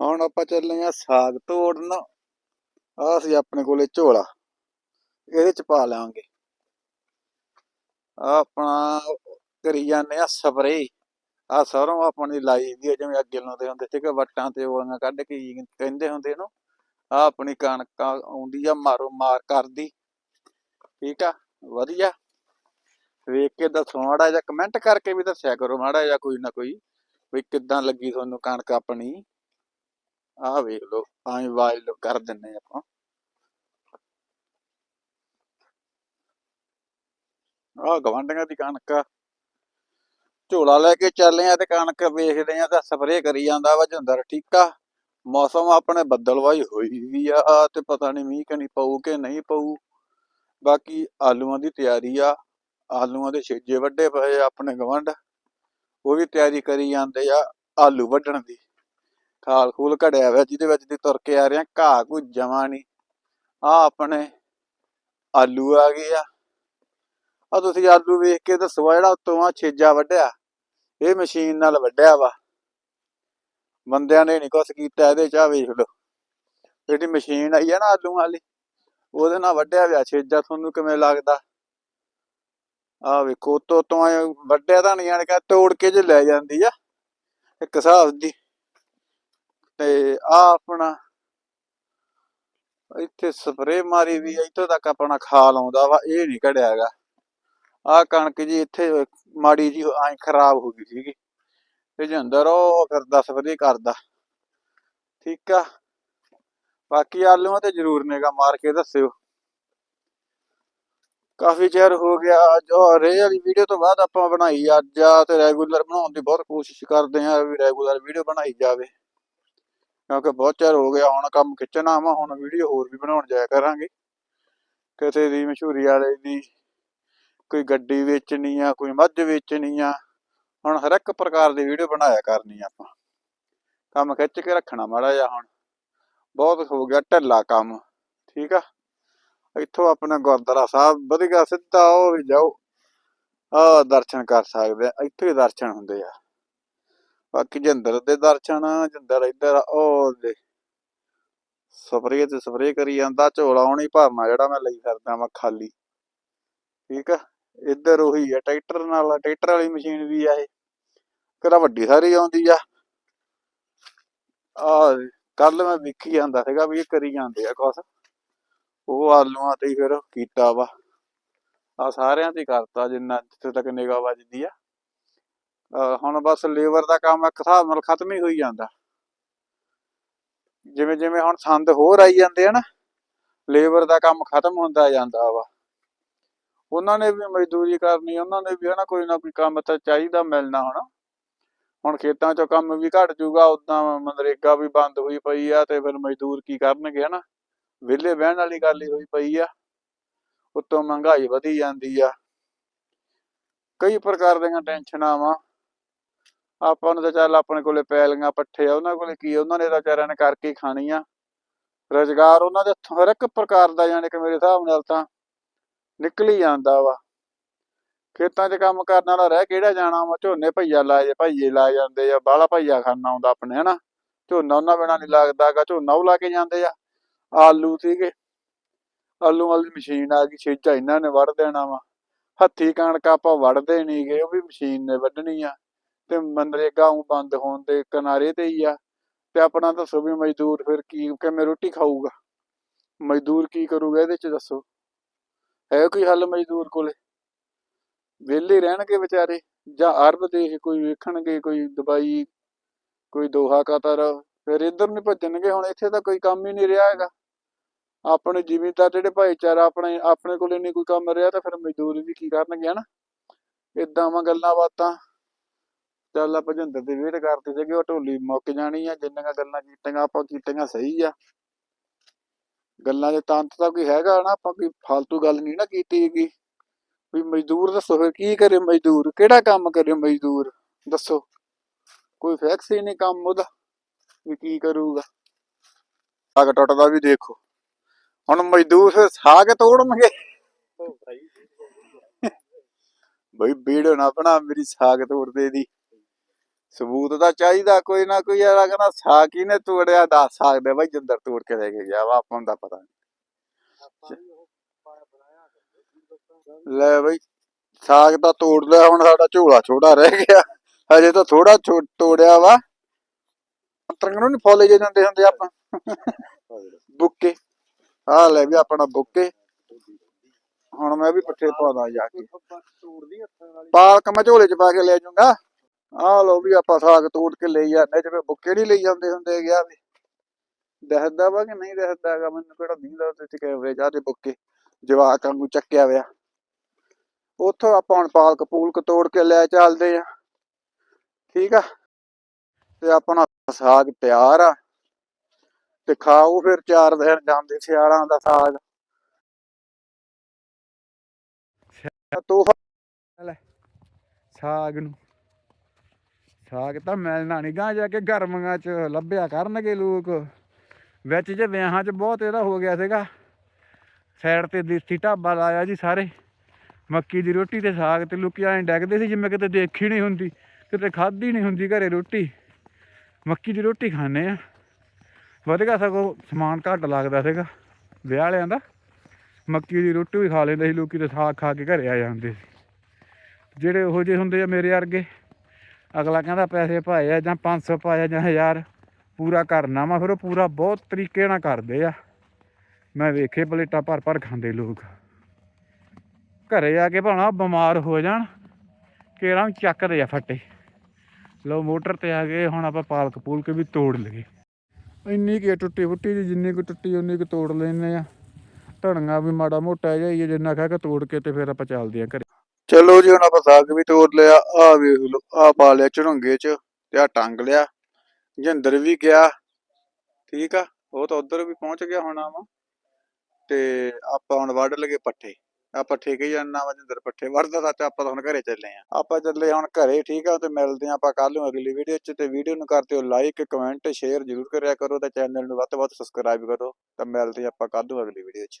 ਹੁਣ ਆਪਾਂ ਚੱਲੇ ਆ ਸਾਗ ਤੋੜਨ। ਆ ਸੀ ਆਪਣੇ ਕੋਲੇ ਝੋਲਾ। ਇਹਦੇ ਚ ਪਾ ਲਾਂਗੇ। ਆਪਣਾ ਕਰੀ ਜਾਂਦੇ ਆ ਸਪਰੇ। ਆ ਸਰੋਂ ਆਪਣੀ ਲਾਈ ਦੀ ਆ, ਜਿਵੇਂ ਅੱਗੇ ਲਾਉਂਦੇ ਹੁੰਦੇ ਸੀਗੇ, ਵੱਟਾਂ ਤੇ ਉਹਲਾਂ ਕੱਢ ਕੇ ਕਹਿੰਦੇ ਹੁੰਦੇ ਇਹਨੂੰ ਆ ਆਪਣੀ ਕਣਕ ਆਉਂਦੀ ਆ, ਮਾਰੋ ਮਾਰ ਕਰਦੀ। ਠੀਕ ਆ, ਵਧੀਆ। ਵੇਖ ਕੇ ਦੱਸੋ, ਮਾੜਾ ਜਿਹਾ ਕਮੈਂਟ ਕਰਕੇ ਵੀ ਦੱਸਿਆ ਕਰੋ, ਮਾੜਾ ਜਿਹਾ ਕੋਈ ਨਾ ਕੋਈ ਵੀ ਕਿੱਦਾਂ ਲੱਗੀ ਤੁਹਾਨੂੰ ਕਣਕ ਆਪਣੀ। ਆਹ ਵੇਖ ਲਓ ਐਂ ਵਾਇਲ ਕਰ ਦਿੰਨੇ ਆਪਾਂ। ਆਹ ਗਵਾਂਢੀਆਂ ਦੀ ਕਣਕ ਆ। ਝੋਲਾ ਲੈ ਕੇ ਚੱਲੇ ਆ ਤੇ ਕਣਕ ਵੇਖਦੇ ਆ ਤਾਂ ਸਪਰੇਅ ਕਰੀ ਜਾਂਦਾ ਵਾ ਜਿੰਦਰ ਠੀਕ ਆ? ਮੌਸਮ ਆਪਣੇ ਬੱਦਲਵਾਈ ਹੋਈ ਵੀ ਆ, ਤੇ ਪਤਾ ਨਹੀਂ ਮੀਂਹ ਕਣੀ ਪਊ ਕਿ ਨਹੀਂ ਪਊ। ਬਾਕੀ ਆਲੂਆਂ ਦੀ ਤਿਆਰੀ ਆ, ਆਲੂਆਂ ਦੇ ਛੇਜੇ ਵੱਡੇ ਪਏ ਆ ਆਪਣੇ ਗਵੰਡ ਉਹ ਵੀ ਤਿਆਰੀ ਕਰੀ ਜਾਂਦੇ ਆ ਆਲੂ ਵੱਢਣ ਦੀ। ਖਾਲ ਖੂਲ ਘੜਿਆ ਹੋਇਆ, ਜਿਹਦੇ ਵਿੱਚ ਦੀ ਤੁਰ ਕੇ ਆ ਰਹੇ ਆ ਘਾਹ ਕੋਈ ਜਮਾ ਨਹੀਂ। ਆ ਆਪਣੇ ਆਲੂ ਆ ਗਏ ਆ। ਆ ਤੁਸੀਂ ਆਲੂ ਵੇਖ ਕੇ ਦੱਸੋ ਜਿਹੜਾ ਉੱਤੋਂ ਆ ਛੇਜਾ ਵੱਢਿਆ, ਇਹ ਮਸ਼ੀਨ ਨਾਲ ਵੱਢਿਆ ਵਾ। ਬੰਦਿਆਂ ਨੇ ਨਹੀਂ ਕੁਛ ਕੀਤਾ, ਇਹਦੇ ਚ ਆ ਵੇਖ ਲਓ। ਜਿਹੜੀ ਮਸ਼ੀਨ ਆਈ ਆ ਨਾ ਆਲੂ ਵਾਲੀ, ਉਹਦੇ ਨਾਲ ਵੱਢਿਆ ਹੋਇਆ ਛੇਜਾ, ਤੁਹਾਨੂੰ ਕਿਵੇਂ ਲੱਗਦਾ? ਆ ਵੇਖੋ ਉੱਤੋਂ ਤੋਂ ਵੱਢਿਆ ਤਾਂ ਨਹੀਂ ਆਣ ਕੇ ਤੋੜ ਕੇ ਜੇ ਲੈ ਜਾਂਦੀ ਆ, ਇੱਕ ਹਿਸਾਬ ਦੀ। ਤੇ ਆ ਆਪਣਾ ਇੱਥੇ ਸਪਰੇ ਮਾਰੀ ਵੀ ਇੱਥੋਂ ਤੱਕ ਆਪਣਾ ਖਾਲ ਆਉਂਦਾ ਵਾ, ਇਹ ਨਹੀਂ ਕਢਿਆ ਹੈਗਾ। ਆ ਕਣਕ ਜੀ ਇੱਥੇ ਮਾੜੀ ਜੀ ਐਂ ਖਰਾਬ ਹੋ ਗਈ ਸੀਗੀ। ਤੇ ਜੇ ਉਹ ਫਿਰਦਾ ਸਪਰੇ ਕਰਦਾ। ਠੀਕ ਆ। ਬਾਕੀ ਆਲੂਆਂ ਤੇ ਜ਼ਰੂਰ ਨੇਗਾ ਮਾਰ ਕੇ ਦੱਸਿਓ। ਕਾਫੀ ਚਿਰ ਹੋ ਗਿਆ, ਅੱਜ ਰੇ ਵਾਲੀ ਵੀਡੀਓ ਤੋਂ ਬਾਅਦ ਆਪਾਂ ਬਣਾਈ, ਅੱਜ ਆ ਤੇ ਰੈਗੂਲਰ ਬਣਾਉਣ ਦੀ ਬਹੁਤ ਕੋਸ਼ਿਸ਼ ਕਰਦੇ ਆ ਵੀ ਰੈਗੂਲਰ ਵੀਡੀਓ ਬਣਾਈ ਜਾਵੇ। ਕਿਉਂਕਿ ਬਹੁਤ ਚਿਰ ਹੋ ਗਿਆ ਹੁਣ ਕੰਮ ਖਿੱਚਣਾ ਵਾ, ਹੁਣ ਵੀਡੀਓ ਹੋਰ ਵੀ ਬਣਾਉਣ ਜਾਇਆ ਕਰਾਂਗੇ। ਕਿਸੇ ਦੀ ਮਸ਼ਹੂਰੀ ਵਾਲੇ ਦੀ ਕੋਈ ਗੱਡੀ ਵੇਚਣੀ ਆ, ਕੋਈ ਮੱਝ ਵੇਚਣੀ ਆ, ਹੁਣ ਹਰ ਇੱਕ ਪ੍ਰਕਾਰ ਦੀ ਵੀਡੀਓ ਬਣਾਇਆ ਕਰਨੀ ਆਪਾਂ। ਕੰਮ ਖਿੱਚ ਕੇ ਰੱਖਣਾ ਮਾੜਾ ਜਿਹਾ ਹੁਣ। ਬਹੁਤ ਹੋ ਗਿਆ ਢਿੱਲਾ ਕੰਮ, ਠੀਕ ਆ? ਇੱਥੋਂ ਆਪਣਾ ਗੁਰਦੁਆਰਾ ਸਾਹਿਬ ਵਧੀਆ ਸਿੱਧਾ ਉਹ ਵੀ ਜਾਓ। ਆ ਦਰਸ਼ਨ ਕਰ ਸਕਦੇ ਆ, ਇੱਥੇ ਹੀ ਦਰਸ਼ਨ ਹੁੰਦੇ ਆ। ਬਾਕੀ ਜਿੰਦਰ ਦੇ ਦਰਸ਼ਨ, ਜਿੰਦਰ ਇੱਧਰ ਉਹ ਦੇ ਸਪਰੇਅ ਤੇ ਸਪਰੇਅ ਕਰੀ ਜਾਂਦਾ, ਝੋਲਾ ਉਹਨੀ ਭਰਨਾ ਜਿਹੜਾ ਮੈਂ ਲਈ ਫਿਰਦਾ ਮੈਂ ਖਾਲੀ। ਠੀਕ ਆ? ਇੱਧਰ ਉਹੀ ਆ, ਟਰੈਕਟਰ ਨਾਲ, ਟਰੈਕਟਰ ਵਾਲੀ ਮਸ਼ੀਨ ਵੀ ਆ ਇਹ। ਕਿਹੜਾ ਵੱਡੀ ਸਾਰੀ ਆਉਂਦੀ ਆ। ਆ ਕੱਲ ਮੈਂ ਵੇਖੀ ਜਾਂਦਾ ਸੀਗਾ ਵੀ ਇਹ ਕਰੀ ਜਾਂਦੇ ਆ ਕੁਛ। ਉਹ ਆਲੂਆਂ ਤੇ ਫਿਰ ਕੀਤਾ ਵਾ। ਆ ਸਾਰਿਆਂ ਤੇ ਕਰਤਾ, ਜਿੰਨਾ ਜਿੱਥੇ ਤੱਕ ਨਿਗਾਹ ਵੱਜਦੀ ਆ। ਹੁਣ ਬਸ ਲੇਬਰ ਦਾ ਕੰਮ ਇੱਕ ਹਿਸਾਬ ਨਾਲ ਖਤਮ ਹੀ ਹੋਈ ਜਾਂਦਾ। ਜਿਵੇਂ ਜਿਵੇਂ ਹੁਣ ਸੰਦ ਹੋਰ ਆਈ ਜਾਂਦੇ ਆ ਲੇਬਰ ਦਾ ਕੰਮ ਖਤਮ ਹੁੰਦਾ ਜਾਂਦਾ ਵਾ। ਉਹਨਾਂ ਨੇ ਵੀ ਮਜ਼ਦੂਰੀ ਕਰਨੀ, ਉਹਨਾਂ ਨੇ ਵੀ ਹਨਾ ਕੋਈ ਨਾ ਕੋਈ ਕੰਮ ਤਾਂ ਚਾਹੀਦਾ ਮਿਲਣਾ ਹੁਣ। ਹੁਣ ਖੇਤਾਂ 'ਚੋਂ ਕੰਮ ਵੀ ਘਟ ਜੂਗਾ ਉਦਾਂ ਮਨਰੇਗਾ ਵੀ ਬੰਦ ਹੋਈ ਪਈ ਆ ਤੇ ਫਿਰ ਮਜ਼ਦੂਰ ਕੀ ਕਰਨਗੇ ਹਨਾ? ਵਿਹਲੇ ਬਹਿਣ ਵਾਲੀ ਗੱਲ ਹੀ ਹੋਈ ਪਈ ਆ। ਉੱਤੋਂ ਮਹਿੰਗਾਈ ਵਧੀ ਜਾਂਦੀ ਆ। ਕਈ ਪ੍ਰਕਾਰ ਦੀਆਂ ਟੈਨਸ਼ਨਾਂ ਵਾ। ਆਪਾਂ ਨੂੰ ਤਾਂ ਚੱਲ ਆਪਣੇ ਕੋਲੇ ਪੈਲੀਆਂ, ਪੱਠੇ ਆ, ਉਹਨਾਂ ਕੋਲੇ ਕੀ ਉਹਨਾਂ ਨੇ ਤਾਂ ਵਿਚਾਰਿਆਂ ਨੇ ਕਰਕੇ ਹੀ ਖਾਣੀ ਆ ਰੋਜ਼ਗਾਰ ਉਹਨਾਂ ਦੇ ਹੱਥੋਂ, ਹਰ ਇੱਕ ਪ੍ਰਕਾਰ ਦਾ ਯਾਨੀ ਕਿ ਮੇਰੇ ਹਿਸਾਬ ਨਾਲ ਤਾਂ ਨਿਕਲੀ ਜਾਂਦਾ ਵਾ। ਖੇਤਾਂ 'ਚ ਕੰਮ ਕਰਨ ਵਾਲਾ ਰਹਿ ਕਿਹੜਾ ਜਾਣਾ ਵਾ? ਝੋਨੇ ਭਈਆ ਲਾਏ ਭਈਏ ਲਾ ਜਾਂਦੇ ਆ, ਬਾਹਲਾ ਭਈਆ ਖਾਨਾ ਆਉਂਦਾ ਆਪਣੇ, ਹਨਾ? ਝੋਨਾ ਉਹਨਾਂ ਬਿਨਾਂ ਨਹੀਂ ਲੱਗਦਾਗਾ ਝੋਨਾ ਉਹ ਲਾ ਕੇ ਜਾਂਦੇ ਆ। ਆਲੂ ਸੀਗੇ। ਆਲੂ ਵਾਲੀ ਮਸ਼ੀਨ ਆ ਗਈ ਛੇਜਾ ਇਹਨਾਂ ਨੇ ਵੱਢ ਦੇਣਾ ਵਾ। ਹੱਥੀ ਕਣਕ ਆਪਾਂ ਵੱਢਦੇ ਨਹੀਂ ਗਏ ਉਹ ਵੀ ਮਸ਼ੀਨ ਨੇ ਵੱਢਣੀ ਆ। ਤੇ ਮਨਰੇਗਾ ਉਹ ਬੰਦ ਹੋਣ ਦੇ ਕਿਨਾਰੇ ਤੇ ਹੀ ਆ। ਤੇ ਆਪਣਾ ਦੱਸੋ ਵੀ ਮਜ਼ਦੂਰ ਫਿਰ ਕੀ ਕਿਵੇਂ ਰੋਟੀ ਖਾਊਗਾ। ਮਜ਼ਦੂਰ ਕੀ ਕਰੂਗਾ ਇਹਦੇ ਚ ਦੱਸੋ। ਹੈ ਕੋਈ ਹੱਲ ਮਜ਼ਦੂਰ ਕੋਲੇ? ਵਿਹਲੇ ਰਹਿਣਗੇ ਵਿਚਾਰੇ। ਜਾਂ ਅਰਬ ਦੇਸ਼ ਕੋਈ ਵੇਖਣਗੇ, ਕੋਈ ਦੁਬਈ, ਕੋਈ ਦੋਹਾ ਕਤਰ, ਫਿਰ ਇੱਧਰ ਨਹੀਂ ਭੱਜਣਗੇ। ਹੁਣ ਇੱਥੇ ਤਾਂ ਕੋਈ ਕੰਮ ਹੀ ਨਹੀਂ ਰਿਹਾ ਹੈਗਾ। ਆਪਣੇ ਜ਼ਿਮੀਂਦਾਰ ਜਿਹੜੇ ਭਾਈਚਾਰਾ ਆਪਣੇ ਆਪਣੇ ਕੋਲੇ ਨਹੀਂ ਕੋਈ ਕੰਮ ਰਿਹਾ ਤਾਂ ਫਿਰ ਮਜ਼ਦੂਰ ਵੀ ਕੀ ਕਰਨਗੇ, ਹਨਾ? ਇਦਾਂ ਵਾ ਗੱਲਾਂ ਬਾਤਾਂ। ਚੱਲ ਆਪਾਂ ਭਜਿੰਦਰ ਦੀ ਵੇਟ ਕਰਦੇ ਸੀਗੇ ਉਹ ਢੋਲੀ ਮੁੱਕ ਜਾਣੀ ਆ ਜਿੰਨੀਆਂ ਗੱਲਾਂ ਕੀਤੀਆਂ ਆਪਾਂ ਕੀਤੀਆਂ ਸਹੀ ਆ। ਗੱਲਾਂ ਦੇ ਤੰਤ ਤਾਂ ਕੋਈ ਹੈਗਾ ਨਾ ਆਪਾਂ ਕੋਈ ਫालतू ਗੱਲ ਨਹੀਂ ਨਾ ਕੀਤੀ ਹੈਗੀ ਵੀ ਮਜ਼ਦੂਰ ਦੱਸੋ ਫਿਰ ਕੀ ਕਰੇ ਮਜ਼ਦੂਰ ਕਿਹੜਾ ਕੰਮ ਕਰੇ ਮਜ਼ਦੂਰ ਦੱਸੋ। ਕੋਈ ਫੈਕਸ ਹੀ ਨਹੀਂ ਕੰਮ ਉਹਦਾ ਵੀ ਕੀ ਕਰੂਗਾ। ਸਾਗ ਟੁੱਟਦਾ ਵੀ ਦੇਖੋ। ਹੁਣ ਮਜ਼ਦੂਰ ਫਿਰ ਸਾਗ ਤੋੜਨਗੇ। ਬਈ ਵੀਡੀਓ ਨਾ ਬਣਾ ਮੇਰੀ ਸਾਗ ਤੋੜਦੇ ਦੀ। ਸਬੂਤ ਤਾਂ ਚਾਹੀਦਾ ਕੋਈ ਨਾ ਕੋਈ ਯਾਰ ਕਹਿੰਦਾ ਸਾਗ ਕਿਹਨੇ ਤੋੜਿਆ ਦੱਸ ਸਕਦੇ ਬਈ ਜਿੰਦਰ ਤੋੜ ਕੇ ਲੈ ਕੇ ਗਿਆ ਵਾ ਆਪਾਂ ਨੂੰ ਤਾਂ ਪਤਾ ਨੀ। ਲੈ ਬਈ ਸਾਗ ਤਾਂ ਤੋੜ ਲਿਆ ਹੁਣ ਸਾਡਾ ਝੋਲਾ ਛੋਟਾ ਰਹਿ ਗਿਆ। ਹਜੇ ਤਾਂ ਥੋੜਾ ਤੋੜਿਆ ਵਾ। ਤਰੰਗ ਨੂੰ ਨੀ ਫੁੱਲ ਜੇ ਜਾਂਦੇ ਹੁੰਦੇ ਆਪਾਂ। ਬੁੱਕੇ। ਆ ਲੈ ਵੀ ਆਪਣਾ ਬੁੱਕੇ। ਹੁਣ ਮੈਂ ਵੀ ਪੱਠੇ ਪਾਉਂਦਾ ਜਾ ਕੇ। ਪਾਲਕ ਮੈਂ ਝੋਲੇ ਚ ਪਾ ਕੇ ਲੈ ਜਾਊਂਗਾ। ਆਹ ਲੋ ਵੀ ਆਪਾਂ ਸਾਗ ਤੋੜ ਕੇ ਲਈ ਜਾਂਦੇ ਜਿਵੇਂ ਬੁੱਕੇ ਨਹੀਂ ਲਈ ਜਾਂਦੇ ਹੁੰਦੇ ਗਿਆ ਵੀ। ਦਿਖਦਾ ਵਾ ਕਿ ਨਹੀਂ ਦਿਖਦਾ ਹੈਗਾ ਮੈਨੂੰ ਕਿਹੜਾ ਦੀਂਦਾ ਚ ਕੈਮਰੇ ਜਾ ਦੇ ਬੁੱਕੇ ਜਵਾਕਾਂ ਨੂੰ ਚੱਕਿਆ ਹੋਇਆ। ਉੱਥੋਂ ਆਪਾਂ ਹੁਣ ਪਾਲਕ ਪੂਲਕ ਤੋੜ ਕੇ ਲੈ ਚੱਲਦੇ ਆ। ਠੀਕ ਆ? ਤੇ ਆਪਣਾ ਸਾਗ ਤਿਆਰ ਆ। ਤੇ ਖਾਓ ਫਿਰ ਚਾਰ ਦਿਨ ਜਾਂਦੇ ਸਿਆਲਾਂ ਦਾ ਸਾਗ। ਤੋਹਫਾ ਸਾਗ ਨੂੰ। ਸਾਗ ਤਾਂ ਮਿਲਣਾ ਨਹੀਂ ਗਾਂ ਜਾ ਕੇ ਗਰਮੀਆਂ ਚ ਲੱਭਿਆ ਕਰਨਗੇ ਲੋਕ। ਵਿੱਚ ਜੇ ਵਿਆਹਾਂ ਚ ਬਹੁਤ ਇਹਦਾ ਹੋ ਗਿਆ ਸੀਗਾ। ਸਾਈਡ ਤੇ ਦੇਸੀ ਢਾਬਾ ਲਾਇਆ ਜੀ ਸਾਰੇ। ਮੱਕੀ ਦੀ ਰੋਟੀ ਤੇ ਸਾਗ ਤੇ ਲੋਕੀ ਐਂ ਡੈਗਦੇ ਸੀ ਜਿਵੇਂ ਕਿਤੇ ਦੇਖੀ ਨਹੀਂ ਹੁੰਦੀ, ਕਿਤੇ ਖਾਧੀ ਨਹੀਂ ਹੁੰਦੀ ਘਰੇ ਰੋਟੀ। ਮੱਕੀ ਦੀ ਰੋਟੀ ਖਾਂਦੇ ਆ। ਵਧੀਆ ਸਗੋਂ ਸਮਾਨ ਘੱਟ ਲੱਗਦਾ ਸੀਗਾ ਵਿਆਹ ਵਾਲਿਆਂ ਦਾ। ਮੱਕੀ ਦੀ ਰੋਟੀ ਵੀ ਖਾ ਲੈਂਦੇ ਸੀ, ਲੋਕੀ ਤੇ ਸਾਗ ਖਾ ਕੇ ਘਰੇ ਆ ਜਾਂਦੇ ਸੀ। ਜਿਹੜੇ ਉਹੋ ਜਿਹੇ ਹੁੰਦੇ ਆ ਮੇਰੇ ਵਰਗੇ। ਅਗਲਾ ਕਹਿੰਦਾ ਪੈਸੇ ਪਾਏ ਆ ਜਾਂ 500 ਪਾਇਆ ਜਾਂ 1000 ਪੂਰਾ ਕਰਨਾ ਵਾ ਫਿਰ ਉਹ ਪੂਰਾ ਬਹੁਤ ਤਰੀਕੇ ਨਾਲ ਕਰਦੇ ਆ। ਮੈਂ ਵੇਖੇ ਪਲੇਟਾਂ ਭਰ ਭਰ ਖਾਂਦੇ ਲੋਕ। ਘਰੇ ਆ ਕੇ ਭਾਣਾ ਬਿਮਾਰ ਹੋ ਜਾਣ ਕੇਰਾਂ ਚੱਕਦੇ ਆ ਫੱਟੇ। ਲੋ ਮੋਟਰ ਤੇ ਆ ਗਏ ਹੁਣ ਆਪਾਂ ਪਾਲਕ ਪੂਲਕ ਵੀ ਤੋੜ ਲਈਏ। ਇੰਨੀ ਕੀ ਟੁੱਟੀ ਫੁੱਟੀ ਜੀ ਜਿੰਨੀ ਕੁ ਟੁੱਟੀ ਉਨੀ ਕੁ ਤੋੜ ਲੈਨੇ ਆ। ਧਣੀਆਂ ਵੀ ਮਾੜਾ ਮੋਟਾ ਜਿਹਾ ਹੀ ਆ, ਜਿੰਨਾ ਖਾ ਕੇ ਤੋੜ ਕੇ ਤੇ ਫਿਰ ਆਪਾਂ ਚੱਲਦੇ ਆ ਘਰੇ। ਚਲੋ ਜੀ, ਹੁਣ ਆਪਾਂ ਸਾਗ ਵੀ ਤੋੜ ਲਿਆ ਆ ਵੇਖ ਲਓ ਆ ਪਾ ਲਿਆ ਝੜੰਗੇ ਚ ਤੇ ਆ ਟੰਗ ਲਿਆ। ਜਿੰਦਰ ਵੀ ਗਿਆ, ਠੀਕ ਆ? ਉਹ ਤਾਂ ਉਧਰ ਵੀ ਪਹੁੰਚ ਗਿਆ ਹੋਣਾ ਵਾ। ਤੇ ਆਪਾਂ ਹੁਣ ਵੱਢ ਲਗੇ ਪੱਠੇ। ਆ ਪੱਠੇ ਕਹੀ ਜਾਣਾ ਵਾ ਜਿੰਦਰ ਪੱਠੇ। ਵੱਢਦਾ ਤਾਂ ਤੇ ਆਪਾਂ ਤਾਂ ਹੁਣ ਘਰੇ ਚੱਲੇ ਆ। ਆਪਾਂ ਚੱਲੇ ਹੁਣ ਘਰੇ, ਠੀਕ ਆ? ਤੇ ਮਿਲਦੇ ਆ ਆਪਾਂ ਕੱਲ ਨੂੰ ਅਗਲੀ ਵੀਡੀਓ ਚ। ਤੇ ਵੀਡੀਓ ਨੂੰ ਕਰਤੇ ਹੋ ਲਾਈਕ ਕਮੈਂਟ ਸ਼ੇਅਰ ਜ਼ਰੂਰ ਕਰਿਆ ਕਰੋ ਤੇ ਚੈਨਲ ਨੂੰ ਵੱਧ ਤੋਂ ਵੱਧ ਸਬਸਕ੍ਰਾਈਬ ਕਰੋ। ਤਾਂ ਮਿਲਦੇ ਆ ਆਪਾਂ ਕੱਲ ਨੂੰ ਅਗਲੀ ਵੀਡੀਓ ਚ।